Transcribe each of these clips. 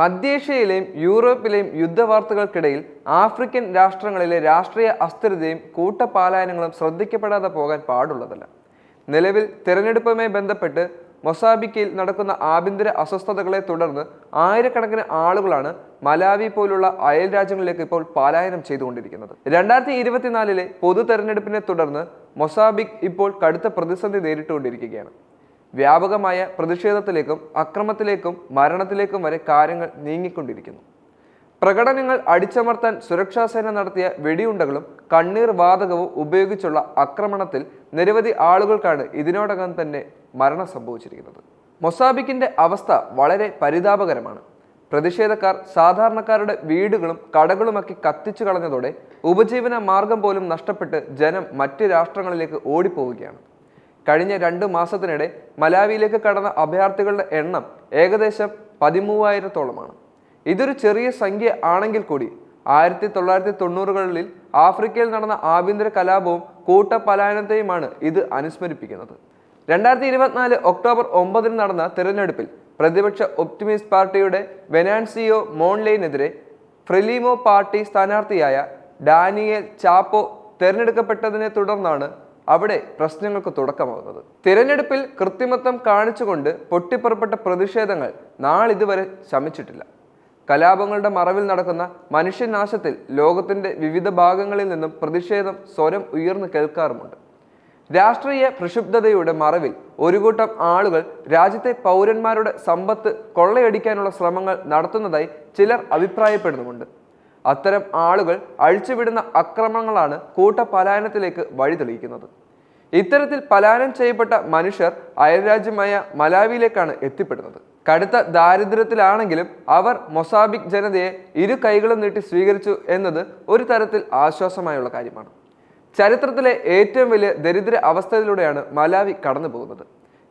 മധ്യേഷ്യയിലെയും യൂറോപ്പിലെയും യുദ്ധവാർത്തകൾക്കിടയിൽ African രാഷ്ട്രങ്ങളിലെ രാഷ്ട്രീയ അസ്ഥിരതയും കൂട്ടപാലായനങ്ങളും ശ്രദ്ധിക്കപ്പെടാതെ പോകാൻ പാടുള്ളതല്ല. നിലവിൽ തിരഞ്ഞെടുപ്പുമായി ബന്ധപ്പെട്ട് മൊസാബിക്കയിൽ നടക്കുന്ന ആഭ്യന്തര അസ്വസ്ഥതകളെ തുടർന്ന് ആയിരക്കണക്കിന് ആളുകളാണ് മലാവി പോലുള്ള അയൽ രാജ്യങ്ങളിലേക്ക് ഇപ്പോൾ പലായനം ചെയ്തുകൊണ്ടിരിക്കുന്നത്. രണ്ടായിരത്തി ഇരുപത്തിനാലിലെ പൊതു തെരഞ്ഞെടുപ്പിനെ തുടർന്ന് മൊസാബിക് ഇപ്പോൾ കടുത്ത പ്രതിസന്ധി നേരിട്ടുകൊണ്ടിരിക്കുകയാണ്. വ്യാപകമായ പ്രതിഷേധത്തിലേക്കും അക്രമത്തിലേക്കും മരണത്തിലേക്കും വരെ കാര്യങ്ങൾ നീങ്ങിക്കൊണ്ടിരിക്കുന്നു. പ്രകടനങ്ങൾ അടിച്ചമർത്താൻ സുരക്ഷാസേന നടത്തിയ വെടിയുണ്ടകളും കണ്ണീർ വാതകവും ഉപയോഗിച്ചുള്ള ആക്രമണത്തിൽ നിരവധി ആളുകൾക്കാണ് ഇതിനോടകം തന്നെ മരണം സംഭവിച്ചിരിക്കുന്നത്. മൊസാബിക്കിന്റെ അവസ്ഥ വളരെ പരിതാപകരമാണ്. പ്രതിഷേധക്കാർ സാധാരണക്കാരുടെ വീടുകളും കടകളുമൊക്കെ കത്തിച്ചു കളഞ്ഞതോടെ ഉപജീവന മാർഗം പോലും നഷ്ടപ്പെട്ട് ജനം മറ്റ് രാഷ്ട്രങ്ങളിലേക്ക് ഓടിപ്പോവുകയാണ്. കഴിഞ്ഞ രണ്ട് മാസത്തിനിടെ മലാവിയിലേക്ക് കടന്ന അഭയാർത്ഥികളുടെ എണ്ണം ഏകദേശം പതിമൂവായിരത്തോളമാണ്. ഇതൊരു ചെറിയ സംഖ്യ ആണെങ്കിൽ കൂടി ആയിരത്തി തൊള്ളായിരത്തി തൊണ്ണൂറുകളിൽ ആഫ്രിക്കയിൽ നടന്ന ആഭ്യന്തര കലാപവും കൂട്ടപലായനത്തെയുമാണ് ഇത് അനുസ്മരിപ്പിക്കുന്നത്. രണ്ടായിരത്തി ഇരുപത്തിനാല് ഒക്ടോബർ ഒമ്പതിന് നടന്ന തിരഞ്ഞെടുപ്പിൽ പ്രതിപക്ഷ ഒപ്റ്റിമിസ്റ്റ് പാർട്ടിയുടെ വെനാൻസിയോ മോൺലെയിനെതിരെ ഫ്രിലിമോ പാർട്ടി സ്ഥാനാർത്ഥിയായ ഡാനിയൽ ചാപ്പോ തെരഞ്ഞെടുക്കപ്പെട്ടതിനെ തുടർന്നാണ് അവിടെ പ്രശ്നങ്ങൾക്ക് തുടക്കമാകുന്നത്. തിരഞ്ഞെടുപ്പിൽ കൃത്രിമത്വം കാണിച്ചുകൊണ്ട് പൊട്ടിപ്പുറപ്പെട്ട പ്രതിഷേധങ്ങൾ നാളിതുവരെ ശമിച്ചിട്ടില്ല. കലാപങ്ങളുടെ മറവിൽ നടക്കുന്ന മനുഷ്യനാശത്തിൽ ലോകത്തിന്റെ വിവിധ ഭാഗങ്ങളിൽ നിന്നും പ്രതിഷേധം സ്വരം ഉയർന്നു കേൾക്കാറുമുണ്ട്. രാഷ്ട്രീയ പ്രക്ഷുബ്ധതയുടെ മറവിൽ ഒരു കൂട്ടം ആളുകൾ രാജ്യത്തെ പൗരന്മാരുടെ സമ്പത്ത് കൊള്ളയടിക്കാനുള്ള ശ്രമങ്ങൾ നടത്തുന്നതായി ചിലർ അഭിപ്രായപ്പെടുന്നുമുണ്ട്. അത്തരം ആളുകൾ അഴിച്ചുവിടുന്ന അക്രമങ്ങളാണ് കൂട്ടപലായനത്തിലേക്ക് വഴി തെളിയിക്കുന്നത്. ഇത്തരത്തിൽ പലായനം ചെയ്യപ്പെട്ട മനുഷ്യർ അയൽരാജ്യമായ മലാവിയിലേക്കാണ് എത്തിപ്പെടുന്നത്. കടുത്ത ദാരിദ്ര്യത്തിലാണെങ്കിലും അവർ മൊസാബിക് ജനതയെ ഇരു കൈകളും നീട്ടി സ്വീകരിച്ചു എന്നത് ഒരു തരത്തിൽ ആശ്വാസമായുള്ള കാര്യമാണ്. ചരിത്രത്തിലെ ഏറ്റവും വലിയ ദരിദ്ര അവസ്ഥയിലൂടെയാണ് മലാവി കടന്നു പോകുന്നത്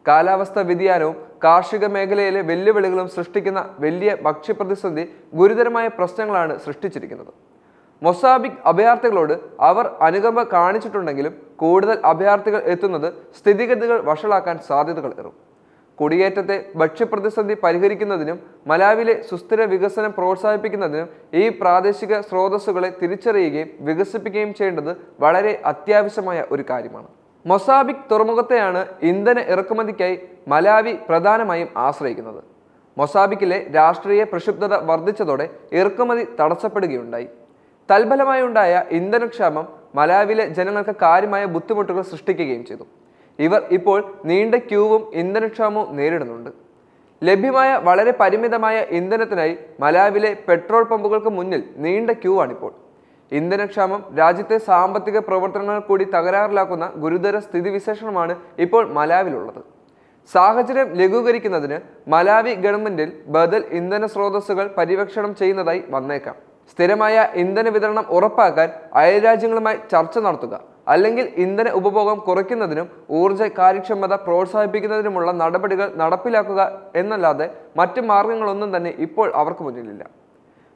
കാലാവസ്ഥ വ്യതിയാനവും കാർഷിക മേഖലയിലെ വെല്ലുവിളികളും സൃഷ്ടിക്കുന്ന വലിയ ഭക്ഷ്യപ്രതിസന്ധി ഗുരുതരമായ പ്രശ്നങ്ങളാണ് സൃഷ്ടിച്ചിരിക്കുന്നത്. മൊസാബിക് അഭയാർത്ഥികളോട് അവർ അനുകമ്പ കാണിച്ചിട്ടുണ്ടെങ്കിലും കൂടുതൽ അഭയാർത്ഥികൾ എത്തുന്നത് സ്ഥിതിഗതികൾ വഷളാക്കാൻ സാധ്യതകൾ ഏറും. കുടിയേറ്റത്തെ ഭക്ഷ്യപ്രതിസന്ധി പരിഹരിക്കുന്നതിനും മലാവിലെ സുസ്ഥിര വികസനം പ്രോത്സാഹിപ്പിക്കുന്നതിനും ഈ പ്രാദേശിക സ്രോതസ്സുകളെ തിരിച്ചറിയുകയും വികസിപ്പിക്കുകയും ചെയ്യേണ്ടത് വളരെ അത്യാവശ്യമായ ഒരു കാര്യമാണ്. മൊസാബിക് തുറമുഖത്തെയാണ് ഇന്ധന ഇറക്കുമതിക്കായി മലാവി പ്രധാനമായും ആശ്രയിക്കുന്നത്. മൊസാബിക്കിലെ രാഷ്ട്രീയ പ്രക്ഷുബ്ധത വർദ്ധിച്ചതോടെ ഇറക്കുമതി തടസ്സപ്പെടുകയുണ്ടായി. തൽഫലമായി ഉണ്ടായ ഇന്ധനക്ഷാമം മലാവിലെ ജനങ്ങൾക്ക് കാര്യമായ ബുദ്ധിമുട്ടുകൾ സൃഷ്ടിക്കുകയും ചെയ്തു. ഇവർ ഇപ്പോൾ നീണ്ട ക്യൂവും ഇന്ധനക്ഷാമവും നേരിടുന്നുണ്ട്. ലഭ്യമായ വളരെ പരിമിതമായ ഇന്ധനത്തിനായി മലാവിലെ പെട്രോൾ പമ്പുകൾക്ക് മുന്നിൽ നീണ്ട ക്യൂ ആണിപ്പോൾ ഇന്ധനക്ഷാമം രാജ്യത്തെ സാമ്പത്തിക പ്രവർത്തനങ്ങൾ കൂടി തകരാറിലാക്കുന്ന ഗുരുതര സ്ഥിതിവിശേഷമാണ് ഇപ്പോൾ മലാവിലുള്ളത്. സാഹചര്യം ലഘൂകരിക്കുന്നതിന് മലാവി ഗവൺമെന്റിൽ ബദൽ ഇന്ധന സ്രോതസ്സുകൾ പര്യവേക്ഷണം ചെയ്യുന്നതായി വന്നേക്കാം. സ്ഥിരമായ ഇന്ധന വിതരണം ഉറപ്പാക്കാൻ അയൽരാജ്യങ്ങളുമായി ചർച്ച നടത്തുക അല്ലെങ്കിൽ ഇന്ധന ഉപഭോഗം കുറയ്ക്കുന്നതിനും ഊർജ കാര്യക്ഷമത പ്രോത്സാഹിപ്പിക്കുന്നതിനുമുള്ള നടപടികൾ നടപ്പിലാക്കുക എന്നല്ലാതെ മറ്റു മാർഗങ്ങളൊന്നും തന്നെ ഇപ്പോൾ അവർക്ക് മുന്നിലില്ല.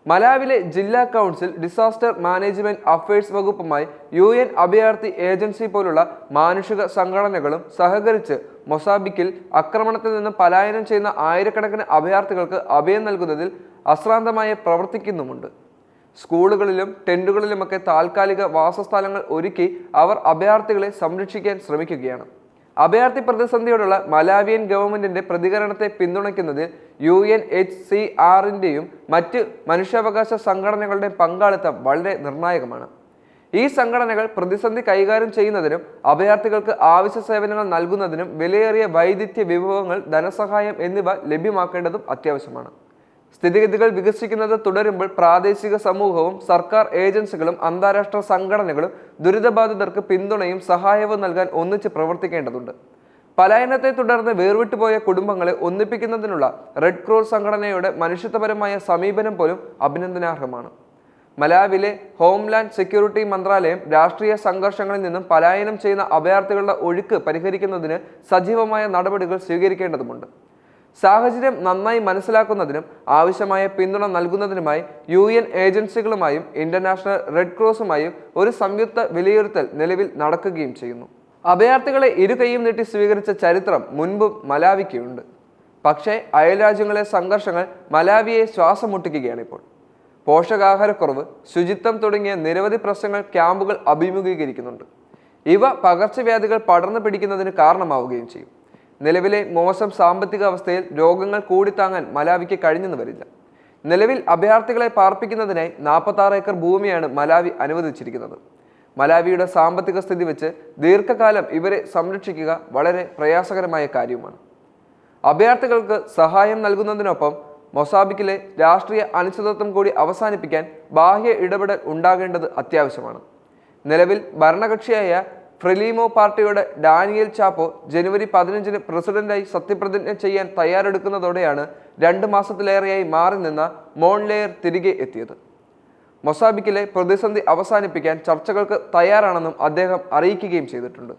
മലാവിലെ ജില്ലാ കൗൺസിൽ ഡിസാസ്റ്റർ മാനേജ്മെന്റ് അഫയേഴ്സ് വകുപ്പുമായി യു എൻ അഭയാർത്ഥി ഏജൻസി പോലുള്ള മാനുഷിക സംഘടനകളും സഹകരിച്ച് മൊസാബിക്കിൽ ആക്രമണത്തിൽ നിന്ന് പലായനം ചെയ്യുന്ന ആയിരക്കണക്കിന് അഭയാർത്ഥികൾക്ക് അഭയം നൽകുന്നതിൽ അശ്രാന്തമായി പ്രവർത്തിക്കുന്നുമുണ്ട്. സ്കൂളുകളിലും ടെന്റുകളിലുമൊക്കെ താൽക്കാലിക വാസസ്ഥലങ്ങൾ ഒരുക്കി അവർ അഭയാർത്ഥികളെ സംരക്ഷിക്കാൻ ശ്രമിക്കുകയാണ്. അഭയാർത്ഥി പ്രതിസന്ധിയോടുള്ള മലാവിയൻ ഗവൺമെന്റിന്റെ പ്രതികരണത്തെ പിന്തുണയ്ക്കുന്നതിൽ യു എൻ എച്ച് സി ആറിന്റെയും മറ്റ് മനുഷ്യാവകാശ സംഘടനകളുടെ പങ്കാളിത്തം വളരെ നിർണായകമാണ്. ഈ സംഘടനകൾ പ്രതിസന്ധി കൈകാര്യം ചെയ്യുന്നതിനും അഭയാർത്ഥികൾക്ക് ആവശ്യ സേവനങ്ങൾ നൽകുന്നതിനും വിലയേറിയ വൈദ്യുതി വിഭവങ്ങൾ ധനസഹായം എന്നിവ ലഭ്യമാക്കേണ്ടതും അത്യാവശ്യമാണ്. സ്ഥിതിഗതികൾ വികസിക്കുന്നത് തുടരുമ്പോൾ പ്രാദേശിക സമൂഹവും സർക്കാർ ഏജൻസികളും അന്താരാഷ്ട്ര സംഘടനകളും ദുരിതബാധിതർക്ക് പിന്തുണയും സഹായവും നൽകാൻ ഒന്നിച്ച് പ്രവർത്തിക്കേണ്ടതുണ്ട്. പലായനത്തെ തുടർന്ന് വേർവിട്ടുപോയ കുടുംബങ്ങളെ ഒന്നിപ്പിക്കുന്നതിനുള്ള റെഡ് ക്രോസ് സംഘടനയുടെ മനുഷ്യത്വപരമായ സമീപനം പോലും അഭിനന്ദനാർഹമാണ്. മലാവിലെ ഹോംലാൻഡ് സെക്യൂരിറ്റി മന്ത്രാലയം രാഷ്ട്രീയ സംഘർഷങ്ങളിൽ നിന്നും പലായനം ചെയ്യുന്ന അഭയാർത്ഥികളുടെ ഒഴുക്ക് പരിഹരിക്കുന്നതിന് സജീവമായ നടപടികൾ സ്വീകരിക്കേണ്ടതുണ്ട് സാഹചര്യം നന്നായി മനസ്സിലാക്കുന്നതിനും ആവശ്യമായ പിന്തുണ നൽകുന്നതിനുമായി യു എൻ ഏജൻസികളുമായും ഇന്റർനാഷണൽ റെഡ് ക്രോസുമായും ഒരു സംയുക്ത വിലയിരുത്തൽ നിലവിൽ നടക്കുകയും ചെയ്യുന്നു. അഭയാർത്ഥികളെ ഇരു കൈയും നീട്ടി സ്വീകരിച്ച ചരിത്രം മുൻപും മലാവിക്കുണ്ട്. പക്ഷേ അയൽരാജ്യങ്ങളെ സംഘർഷങ്ങൾ മലാവിയെ ശ്വാസം മുട്ടിക്കുകയാണ് ഇപ്പോൾ. പോഷകാഹാരക്കുറവ് ശുചിത്വം തുടങ്ങിയ നിരവധി പ്രശ്നങ്ങൾ ക്യാമ്പുകൾ അഭിമുഖീകരിക്കുന്നുണ്ട്. ഇവ പകർച്ചവ്യാധികൾ പടർന്നു പിടിക്കുന്നതിന് കാരണമാവുകയും ചെയ്യും. നിലവിലെ മോശം സാമ്പത്തിക അവസ്ഥയിൽ രോഗങ്ങൾ കൂടിത്താങ്ങാൻ മലാവിക്ക് കഴിഞ്ഞെന്ന് വരില്ല. നിലവിൽ അഭയാർത്ഥികളെ പാർപ്പിക്കുന്നതിനായി നാൽപ്പത്തി ഏക്കർ ഭൂമിയാണ് മലാവി അനുവദിച്ചിരിക്കുന്നത്. മലാവിയുടെ സാമ്പത്തിക സ്ഥിതി വെച്ച് ദീർഘകാലം ഇവരെ സംരക്ഷിക്കുക വളരെ പ്രയാസകരമായ കാര്യമാണ്. അഭയാർത്ഥികൾക്ക് സഹായം നൽകുന്നതിനൊപ്പം മൊസാബിക്കിലെ രാഷ്ട്രീയ അനിശ്ചിതത്വം കൂടി അവസാനിപ്പിക്കാൻ ബാഹ്യ ഇടപെടൽ ഉണ്ടാകേണ്ടത് അത്യാവശ്യമാണ്. നിലവിൽ ഭരണകക്ഷിയായ ഫ്രെലീമോ പാർട്ടിയുടെ ഡാനിയൽ ചാപ്പോ ജനുവരി പതിനഞ്ചിന് പ്രസിഡന്റായി സത്യപ്രതിജ്ഞ ചെയ്യാൻ തയ്യാറെടുക്കുന്നതോടെയാണ് രണ്ട് മാസത്തിലേറെയായി മാറി നിന്ന മോൺലെയർ തിരികെ എത്തിയത്. മൊസാബിക്കിലെ പ്രതിസന്ധി അവസാനിപ്പിക്കാൻ ചർച്ചകൾക്ക് തയ്യാറാണെന്നും അദ്ദേഹം അറിയിക്കുകയും ചെയ്തിട്ടുണ്ട്.